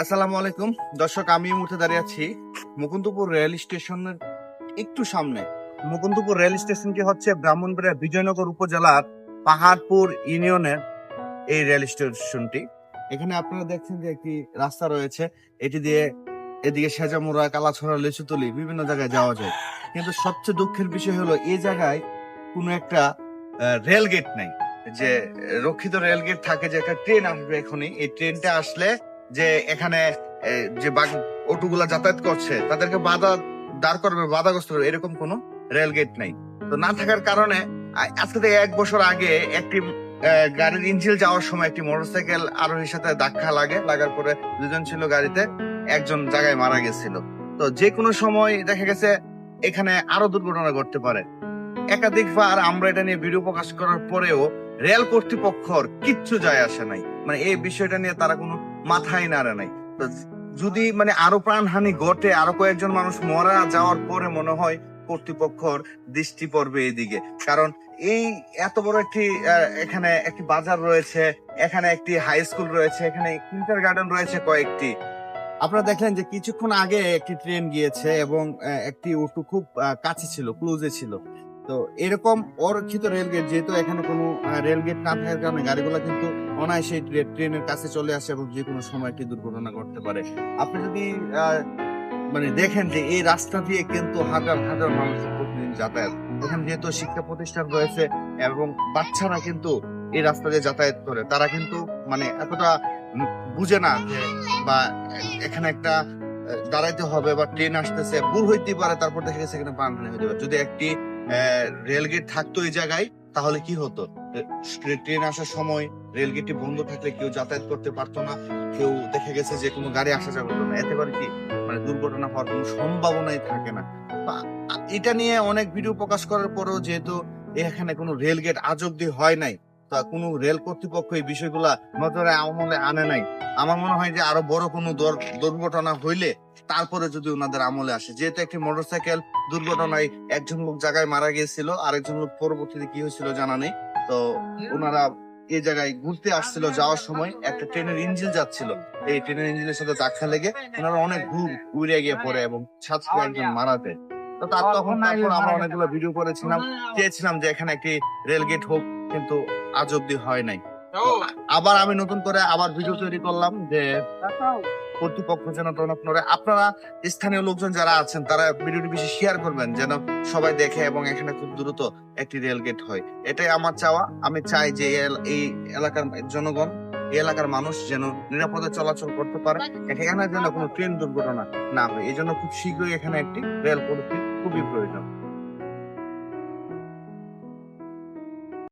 আসসালামু আলাইকুম। দর্শক, আমি এই মুহূর্তে দাঁড়িয়ে আছি মুকুন্দপুর রেল স্টেশনের একটু সামনে। মুকুন্দপুর রেল স্টেশনটি হচ্ছে ব্রাহ্মণবাড়িয়া বিজয়নগর উপজেলার পাহাড়পুর ইউনিয়নের এই রেল স্টেশনটি। এখানে আপনারা দেখছেন যে একটি রাস্তা রয়েছে। এটি দিয়ে এদিকে সেজামুড়া, কালাছড়া, লিচুতলি বিভিন্ন জায়গায় যাওয়া যায়। কিন্তু সবচেয়ে দুঃখের বিষয় হলো, এই জায়গায় কোনো একটা রেল গেট নাই। যে রক্ষিত রেল গেট থাকে যে একটা ট্রেন আসবে এখনই, এই ট্রেনটা আসলে যে এখানে যে অটোগুলা যাতায়াত করছে, তাদেরকে বাধা দাঁড় করবে বাধাগ্রস্ত করবে এরকম কোনো রেল গেট নাই। তো না থাকার কারণে আজকে থেকে এক বছর আগে একটি গাড়ির ইঞ্জিল যাওয়ার সময় একটি মোটরসাইকেল আরোহীর সাথে ধাক্কা লাগে, লাগার পরে দুজন ছিল গাড়িতে, একজন জায়গায় মারা গেছিল। তো যে কোনো সময় দেখা গেছে এখানে আরও দুর্ঘটনা ঘটতে পারে। একাধিকবার আমরা এটা নিয়ে ভিডিও প্রকাশ করার পরেও রেল কর্তৃপক্ষর কিচ্ছু যায় আসে নাই। মানে এই বিষয়টা নিয়ে তারা কোনো মাথায় নাড়ে নাই। যদি মানে আরও প্রাণহানি ঘটে, আরও কয়েকজন মানুষ মারা যাওয়ার পরে মনে হয় কর্তৃপক্ষর দৃষ্টি পড়বে এইদিকে। কারণ এই এত বড় একটি এখানে একটি বাজার রয়েছে, এখানে একটি হাই স্কুল রয়েছে, এখানে কিন্টার গার্ডেন রয়েছে কয়েকটি। আপনারা দেখলেন যে কিছুক্ষণ আগে একটি ট্রেন গিয়েছে এবং একটি অটো খুব কাছে ছিল ক্লোজে ছিল। তো এরকম অরক্ষিত রেলগেট যেহেতু এখানে কোনো রেলগেট না থাকার কারণে গাড়িগুলো কিন্তু অনায়াসে ট্রে- ট্রেনের কাছে চলে আসে এবং যে কোনো সময় একটি দুর্ঘটনা ঘটতে পারে। আপনি যদি মানে দেখেন যে এই রাস্তা দিয়ে কিন্তু হাজার হাজার মানুষ প্রতিদিন যাতায়াত। এখানে যেহেতু শিক্ষা প্রতিষ্ঠান রয়েছে এবং বাচ্চারা কিন্তু এই রাস্তা দিয়ে যাতায়াত করে, তারা কিন্তু মানে এতটা বুঝে না যে বা এখানে একটা দাঁড়াইতে হবে বা ট্রেন আসতেছে, ভুল হইতে পারে, তারপর দেখা গেছে এখানে প্রাণহানি হতে পারে। যদি একটি রেলগেট থাকতো এই জায়গায়, তাহলে কি হতো? ট্রেন আসার সময় রেলগেটটি বন্ধ থাকলে কেউ যাতায়াত করতে পারতো না, কেউ দেখে গেছে যে কোনো গাড়ি আসা করতো না। এতে করে কি? মানে দুর্ঘটনা হওয়ার কোনো সম্ভাবনাই থাকে না। এটা নিয়ে অনেক ভিডিও প্রকাশ করার পরও যেহেতু এখানে কোনো রেলগেট আজ অব্দি হয় নাই তা কোনো রেল কর্তৃপক্ষ এই বিষয়গুলা নজরে আমলে আনে নাই। আমার মনে হয় যে আরও বড় কোনো দুর্ঘটনা হইলে তারপরে যদি ওনাদের আমলে আসে। যেহেতু একটি মোটরসাইকেল দুর্ঘটনায় একজন লোক জায়গায় মারা গিয়েছিল, আরেকজন লোক পরবর্তীতে কি হয়েছিল জানা নেই। তো ওনারা এই জায়গায় ঘুরতে আসছিল যাওয়ার সময়, একটা ট্রেনের ইঞ্জিন যাচ্ছিল। এই ট্রেনের ইঞ্জিনের সাথে ধাক্কা লেগে ওনারা অনেক ঘুর উড়ে গিয়ে পড়ে এবং ছাত্র একজন মারা যায়। তো তার তখন তারপর আমরা অনেকগুলো ভিডিও করেছিলাম। চেয়েছিলাম যে এখানে একটি রেলগেট হোক কিন্তু আজ অব্দি হয় নাই। আবার আমি নতুন করে আবার ভিডিও তৈরি করলাম যে কর্তৃপক্ষ যেন আপনারা স্থানীয় লোকজন যারা আছেন তারা ভিডিওটি বেশি শেয়ার করবেন যেন সবাই দেখে এবং এখানে খুব দ্রুত একটি রেল গেট হয়। এটাই আমার চাওয়া। আমি চাই যে এই এই এলাকার জনগণ এই এলাকার মানুষ যেন নিরাপদে চলাচল করতে পারে। এখানে যেন কোনো ট্রেন দুর্ঘটনা না হয়। এই জন্য খুব শীঘ্রই এখানে একটি রেল পরিস্থিতি খুবই প্রয়োজন